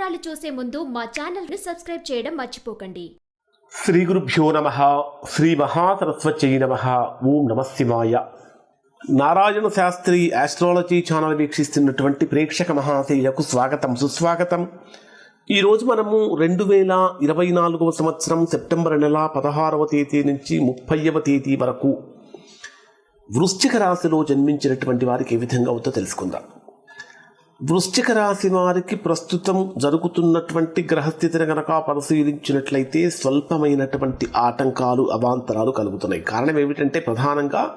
వివరాలు చూసే ముందు మా ఛానల్ని సబ్స్క్రైబ్ చేయడం మర్చిపోకండి. శ్రీ గురుభ్యో నమ. శ్రీ మహాసరస్వత్యై నమ. ఓం నమ నారాయణ శాస్త్రి ఆస్ట్రాలజీ ఛానల్ వీక్షిస్తున్నటువంటి ప్రేక్షక మహాశైలకు స్వాగతం సుస్వాగతం. ఈరోజు మనము రెండు వేల ఇరవై నాలుగవ సంవత్సరం సెప్టెంబర్ నెల పదహారవ తేదీ నుంచి ముప్పైవ తేదీ వరకు వృశ్చిక రాశిలో జన్మించినటువంటి వారికి ఏ విధంగా అవుతుందో తెలుసుకుందాం. వృశ్చిక రాశి వారికి ప్రస్తుతం జరుగుతున్నటువంటి గ్రహస్థితిని కనుక పరిశీలించినట్లయితే స్వల్పమైనటువంటి ఆటంకాలు అవాంతరాలు కలుగుతున్నాయి. కారణం ఏమిటంటే ప్రధానంగా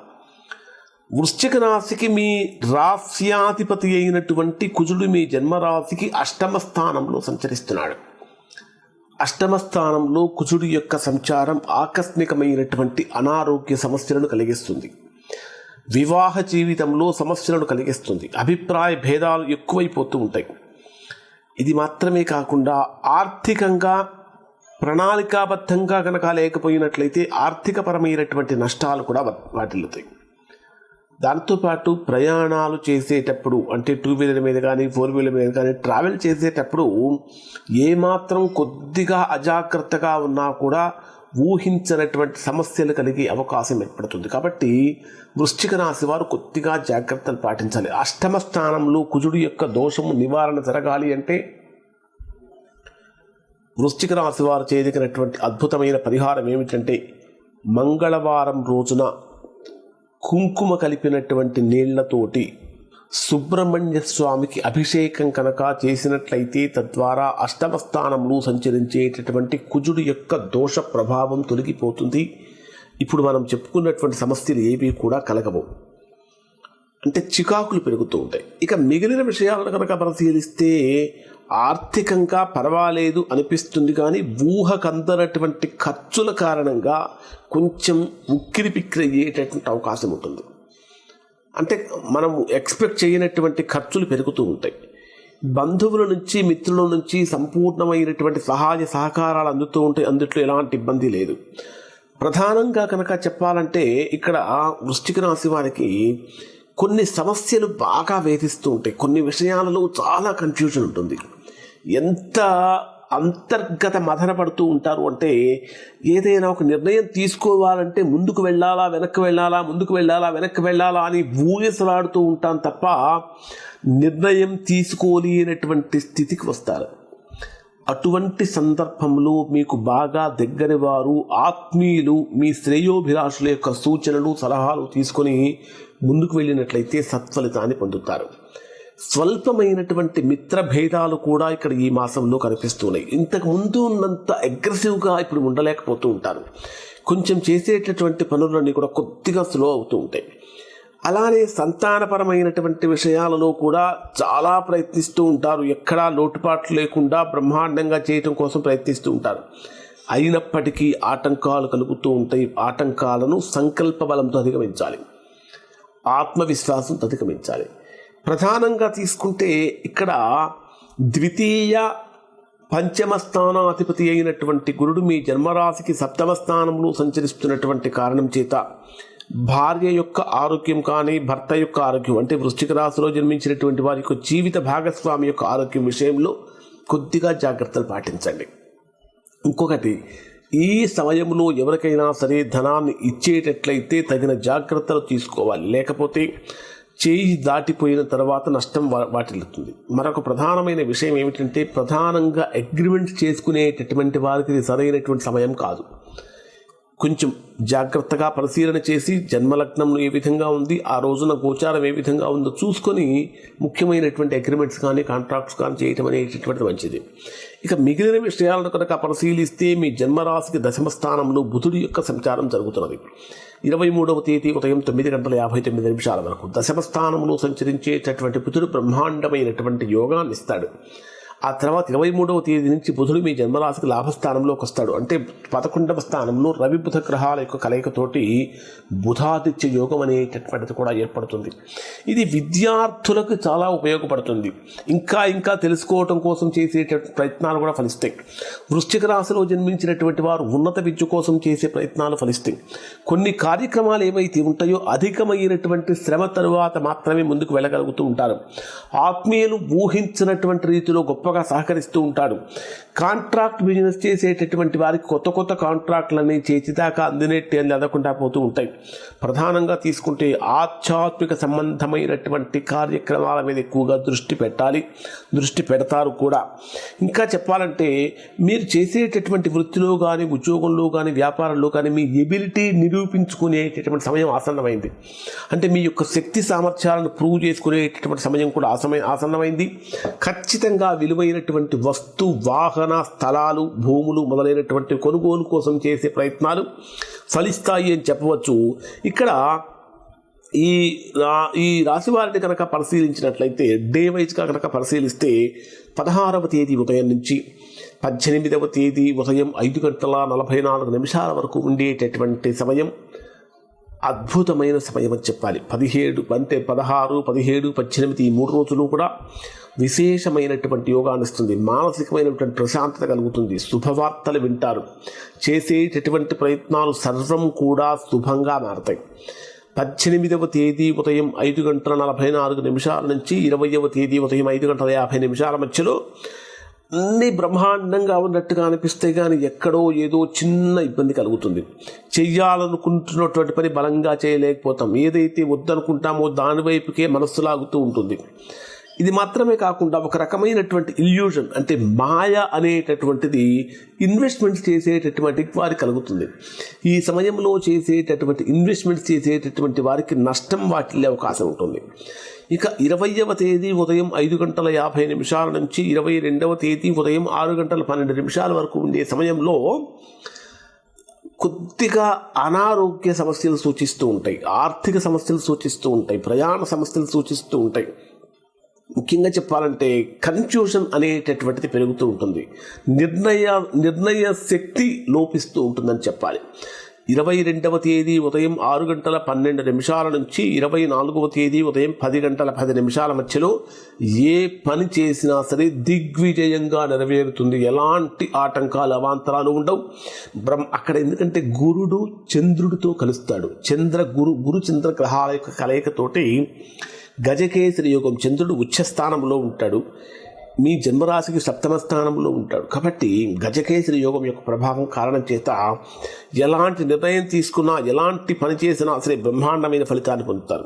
వృశ్చిక రాశికి మీ రాస్యాధిపతి అయినటువంటి కుజుడు మీ జన్మరాశికి అష్టమ స్థానంలో సంచరిస్తున్నాడు. అష్టమ స్థానంలో కుజుడి యొక్క సంచారం ఆకస్మికమైనటువంటి అనారోగ్య సమస్యలను కలిగిస్తుంది. వివాహ జీవితంలో సమస్యలను కలిగిస్తుంది. అభిప్రాయ భేదాలు ఎక్కువైపోతూ ఉంటాయి. ఇది మాత్రమే కాకుండా ఆర్థికంగా ప్రణాళికాబద్ధంగా కనుక లేకపోయినట్లయితే ఆర్థికపరమైనటువంటి నష్టాలు కూడా వాటిల్లుతాయి. దాంతోపాటు ప్రయాణాలు చేసేటప్పుడు అంటే టూ వీలర్ మీద కానీ ఫోర్ వీలర్ మీద కానీ ట్రావెల్ చేసేటప్పుడు ఏమాత్రం కొద్దిగా అజాగ్రత్తగా ఉన్నా కూడా ఊహించనటువంటి సమస్యలు కలిగే అవకాశం ఏర్పడుతుంది. కాబట్టి వృశ్చిక రాశి వారు కొద్దిగా జాగ్రత్తలు పాటించాలి. అష్టమ స్థానంలో కుజుడు యొక్క దోషము నివారణ జరగాలి అంటే వృశ్చిక రాశి వారు చేయదగినటువంటి అద్భుతమైన పరిహారం ఏమిటంటే మంగళవారం రోజున కుంకుమ కలిపినటువంటి నీళ్ళతోటి సుబ్రహ్మణ్య స్వామికి అభిషేకం కనుక చేసినట్లయితే తద్వారా అష్టమ స్థానంలో సంచరించేటటువంటి కుజుడు యొక్క దోష ప్రభావం తొలగిపోతుంది. ఇప్పుడు మనం చెప్పుకున్నటువంటి సమస్యలు ఏవి కూడా కలగవు. అంటే చికాకులు పెరుగుతూ ఉంటాయి. ఇక మిగిలిన విషయాలను కనుక పరిశీలిస్తే ఆర్థికంగా పర్వాలేదు అనిపిస్తుంది కానీ ఊహకందనటువంటి ఖర్చుల కారణంగా కొంచెం ఉక్కిరి పిక్కిరి అయ్యేటటువంటి అవకాశం ఉంటుంది. అంటే మనం ఎక్స్పెక్ట్ చేయనటువంటి ఖర్చులు పెరుగుతూ ఉంటాయి. బంధువుల నుంచి మిత్రుల నుంచి సంపూర్ణమైనటువంటి సహాయ సహకారాలు అందుతూ ఉంటాయి అందుట్లో ఎలాంటి ఇబ్బంది లేదు. ప్రధానంగా కనుక చెప్పాలంటే ఇక్కడ వృష్టిక రాశి వారికి కొన్ని సమస్యలు బాగా వేధిస్తూ ఉంటాయి. కొన్ని విషయాలలో చాలా కన్ఫ్యూజన్ ఉంటుంది. ఎంత అంతర్గత మదన పడుతూ ఉంటారు అంటే ఏదైనా ఒక నిర్ణయం తీసుకోవాలంటే ముందుకు వెళ్ళాలా వెనక్కి వెళ్ళాలా ముందుకు వెళ్ళాలా వెనక్కి వెళ్ళాలా అని ఊయసలాడుతూ ఉంటాం తప్ప నిర్ణయం తీసుకోలేనటువంటి స్థితికి వస్తారు. అటువంటి సందర్భంలో మీకు బాగా దగ్గరి వారు ఆత్మీయులు మీ శ్రేయోభిలాషుల యొక్క సూచనలు సలహాలు తీసుకొని ముందుకు వెళ్ళినట్లయితే సత్ఫలితాన్ని పొందుతారు. స్వల్పమైనటువంటి మిత్ర భేదాలు కూడా ఇక్కడ ఈ మాసంలో కనిపిస్తున్నాయి. ఇంతకు ముందు ఉన్నంత అగ్రెసివ్గా ఇప్పుడు ఉండలేకపోతూ ఉంటారు. కొంచెం చేసేటటువంటి పనులన్నీ కూడా కొద్దిగా స్లో అవుతూ ఉంటాయి. అలానే సంతానపరమైనటువంటి విషయాలలో కూడా చాలా ప్రయత్నిస్తూ ఉంటారు. ఎక్కడా లోటుపాట్లు లేకుండా బ్రహ్మాండంగా చేయటం కోసం ప్రయత్నిస్తూ ఉంటారు. అయినప్పటికీ ఆటంకాలు కలుగుతూ ఉంటాయి. ఆటంకాలను సంకల్ప బలంతో అధిగమించాలి. ఆత్మవిశ్వాసంతో అధిగమించాలి. ప్రధానంగా తీసుకుంటే ఇక్కడ ద్వితీయ పంచమ స్థానాధిపతి అయినటువంటి గురుడు మీ జన్మరాశికి సప్తమ స్థానంలో సంచరిస్తున్నటువంటి కారణం చేత భార్య యొక్క ఆరోగ్యం కానీ భర్త యొక్క ఆరోగ్యం అంటే వృశ్చిక రాశిలో జన్మించినటువంటి వారి యొక్క జీవిత భాగస్వామి యొక్క ఆరోగ్యం విషయంలో కొద్దిగా జాగ్రత్తలు పాటించండి. ఇంకొకటి ఈ సమయంలో ఎవరికైనా సరే ధనాన్ని ఇచ్చేటట్లయితే తగిన జాగ్రత్తలు తీసుకోవాలి. లేకపోతే చేయి దాటిపోయిన తర్వాత నష్టం వా- వాటిల్లుతుంది. మరొక ప్రధానమైన విషయం ఏమిటంటే ప్రధానంగా అగ్రిమెంట్ చేసుకునేటటువంటి వారికి ఇది సరైనటువంటి సమయం కాదు. కొంచెం జాగ్రత్తగా పరిశీలన చేసి జన్మలగ్నం ఏ విధంగా ఉంది ఆ రోజున గోచారం ఏ విధంగా ఉందో చూసుకొని ముఖ్యమైనటువంటి అగ్రిమెంట్స్ కానీ కాంట్రాక్ట్స్ కానీ చేయటం అనేటటువంటిది మంచిది. ఇక మిగిలిన విషయాలను కనుక పరిశీలిస్తే మీ జన్మరాశికి దశమ స్థానంలో బుధుడి యొక్క సంచారం జరుగుతున్నది. ఇరవై మూడవ తేదీ ఉదయం తొమ్మిది గంటల యాభై తొమ్మిది నిమిషాల వరకు దశమ స్థానంలో సంచరించేటటువంటి బుధుడు బ్రహ్మాండమైనటువంటి యోగాన్ని ఇస్తాడు. ఆ తర్వాత ఇరవై మూడవ తేదీ నుంచి బుధుడు మీ జన్మరాశికి లాభస్థానంలోకి వస్తాడు. అంటే పదకొండవ స్థానంలో రవి బుధ గ్రహాల యొక్క కలయికతోటి బుధాదిత్య యోగం అనేటటువంటిది కూడా ఏర్పడుతుంది. ఇది విద్యార్థులకు చాలా ఉపయోగపడుతుంది. ఇంకా ఇంకా తెలుసుకోవటం కోసం చేసే ప్రయత్నాలు కూడా ఫలిస్తాయి. వృశ్చిక రాశిలో జన్మించినటువంటి వారు ఉన్నత విద్య కోసం చేసే ప్రయత్నాలు ఫలిస్తాయి. కొన్ని కార్యక్రమాలు ఏవైతే ఉంటాయో అధికమైనటువంటి శ్రమ తరువాత మాత్రమే ముందుకు వెళ్ళగలుగుతూ ఉంటారు. ఆత్మీయులు ఊహించినటువంటి రీతిలో గొప్ప ఎక్కువగా సహకరిస్తూ ఉంటాడు. కాంట్రాక్ట్ బిజినెస్ చేసేటటువంటి వారికి కొత్త కొత్త కాంట్రాక్ట్లన్నీ చేతిదాకా అందినట్టు అందకుండా పోతూ ఉంటాయి. ప్రధానంగా తీసుకుంటే ఆధ్యాత్మిక సంబంధమైనటువంటి కార్యక్రమాల మీద ఎక్కువగా దృష్టి పెట్టాలి. దృష్టి పెడతారు కూడా. ఇంకా చెప్పాలంటే మీరు చేసేటటువంటి వృత్తిలో కానీ ఉద్యోగంలో కానీ వ్యాపారంలో కానీ మీ ఎబిలిటీ నిరూపించుకునేటటువంటి సమయం ఆసన్నమైంది. అంటే మీ యొక్క శక్తి సామర్థ్యాలను ప్రూవ్ చేసుకునేటటువంటి సమయం కూడా ఆసమయ ఆసన్నమైంది. ఖచ్చితంగా విలువ విలువైనటువంటి వస్తు వాహన స్థలాలు భూములు మొదలైనటువంటి కొనుగోలు కోసం చేసే ప్రయత్నాలు ఫలిస్తాయి అని చెప్పవచ్చు. ఇక్కడ ఈ రా- ఈ రాశి వారిని కనుక పరిశీలించినట్లయితే డే వైజ్గా కనుక పరిశీలిస్తే పదహారవ తేదీ ఉదయం నుంచి పద్దెనిమిదవ తేదీ ఉదయం ఐదు గంటల నలభై నాలుగు నిమిషాల వరకు ఉండేటటువంటి సమయం. అద్భుతమైన సమయం అని చెప్పాలి. పదిహేడు అంటే పదహారు పదిహేడు పద్దెనిమిది ఈ మూడు రోజులు కూడా విశేషమైనటువంటి యోగాన్ని ఇస్తుంది. మానసికమైనటువంటి ప్రశాంతత కలుగుతుంది. శుభవార్తలు వింటారు. చేసేటటువంటి ప్రయత్నాలు సర్వం కూడా శుభంగా మారతాయి. పద్దెనిమిదవ తేదీ ఉదయం ఐదు గంటల నలభై నాలుగు నిమిషాల నుంచి ఇరవయవ తేదీ ఉదయం ఐదు గంటల యాభై నిమిషాల మధ్యలో అన్ని బ్రహ్మాండంగా ఉన్నట్టుగా అనిపిస్తే కానీ ఎక్కడో ఏదో చిన్న ఇబ్బంది కలుగుతుంది. చెయ్యాలనుకుంటున్నటువంటి పని బలంగా చేయలేకపోతాం. ఏదైతే వద్దనుకుంటామో దాని వైపుకే మనస్సు లాగుతూ ఉంటుంది. ఇది మాత్రమే కాకుండా ఒక రకమైనటువంటి ఇల్యూజన్ అంటే మాయ అనేటటువంటిది ఇన్వెస్ట్మెంట్స్ చేసేటటువంటి వారికి కలుగుతుంది. ఈ సమయంలో చేసేటటువంటి ఇన్వెస్ట్మెంట్స్ చేసేటటువంటి వారికి నష్టం వాటిల్లే అవకాశం ఉంటుంది. ఇక ఇరవయవ తేదీ ఉదయం ఐదు గంటల యాభై నిమిషాల నుంచి ఇరవై రెండవ తేదీ ఉదయం ఆరు గంటల పన్నెండు నిమిషాల వరకు ఉండే సమయంలో కొద్దిగా అనారోగ్య సమస్యలు సూచిస్తూ ఉంటాయి. ఆర్థిక సమస్యలు సూచిస్తూ ఉంటాయి. ప్రయాణ సమస్యలు సూచిస్తూ ఉంటాయి. ముఖ్యంగా చెప్పాలంటే కన్ఫ్యూషన్ అనేటటువంటిది పెరుగుతూ ఉంటుంది. నిర్ణయ నిర్ణయ శక్తి లోపిస్తూ ఉంటుందని చెప్పాలి. ఇరవై రెండవ తేదీ ఉదయం ఆరు గంటల పన్నెండు నిమిషాల నుంచి ఇరవై నాలుగవ తేదీ ఉదయం పది గంటల పది నిమిషాల మధ్యలో ఏ పని చేసినా సరే దిగ్విజయంగా నెరవేరుతుంది. ఎలాంటి ఆటంకాలు అవాంతరాలు ఉండవు. బ్రహ్మ అక్కడ ఎందుకంటే గురుడు చంద్రుడితో కలుస్తాడు. చంద్ర గురు గురు చంద్ర గ్రహాల యొక్క కలయికతోటి గజకేసరి యోగం చంద్రుడు ఉచ్చ స్థానంలో ఉంటాడు. మీ జన్మరాశికి సప్తమ స్థానంలో ఉంటాడు. కాబట్టి గజకేసరి యోగం యొక్క ప్రభావం కారణం చేత ఎలాంటి నిర్ణయం తీసుకున్నా ఎలాంటి పని చేసినా సరే బ్రహ్మాండమైన ఫలితాన్ని పొందుతారు.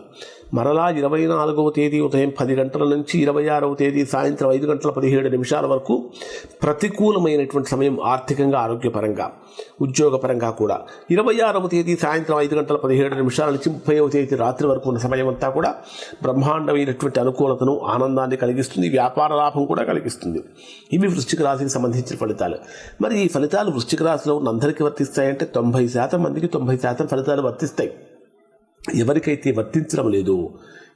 మరలా ఇరవై నాలుగవ తేదీ ఉదయం పది గంటల నుంచి ఇరవై ఆరవ తేదీ సాయంత్రం ఐదు గంటల పదిహేడు నిమిషాల వరకు ప్రతికూలమైనటువంటి సమయం ఆర్థికంగా ఆరోగ్యపరంగా ఉద్యోగపరంగా కూడా. ఇరవై ఆరవ తేదీ సాయంత్రం ఐదు గంటల పదిహేడు నిమిషాల నుంచి ముప్పైవ తేదీ రాత్రి వరకు ఉన్న సమయం అంతా కూడా బ్రహ్మాండమైనటువంటి అనుకూలతను ఆనందాన్ని కలిగిస్తుంది వ్యాపార లాభం కూడా కలిగిస్తుంది. ఇవి వృశ్చిక రాశికి సంబంధించిన ఫలితాలు. మరి ఈ ఫలితాలు వృశ్చిక రాశిలో ఉన్న అందరికీ వర్తిస్తాయంటే తొంభై శాతం మందికి తొంభై శాతం ఫలితాలు వర్తిస్తాయి. ఎవరికైతే వర్తించడం లేదో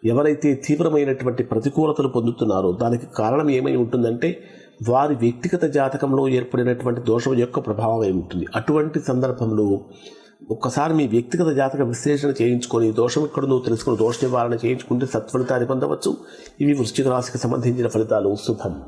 ఎవరైతే తీవ్రమైనటువంటి ప్రతికూలతలు పొందుతున్నారో దానికి కారణం ఏమై ఉంటుందంటే వారి వ్యక్తిగత జాతకంలో ఏర్పడినటువంటి దోషం యొక్క ప్రభావం ఏమి ఉంటుంది? అటువంటి సందర్భంలో ఒక్కసారి మీ వ్యక్తిగత జాతక విశ్లేషణ చేయించుకొని దోషం ఎక్కడుందో తెలుసుకుని దోష నివారణ చేయించుకుంటే సత్ఫలితాన్ని పొందవచ్చు. ఇవి వృశ్చిక రాశికి సంబంధించిన ఫలితాలు. శుభం.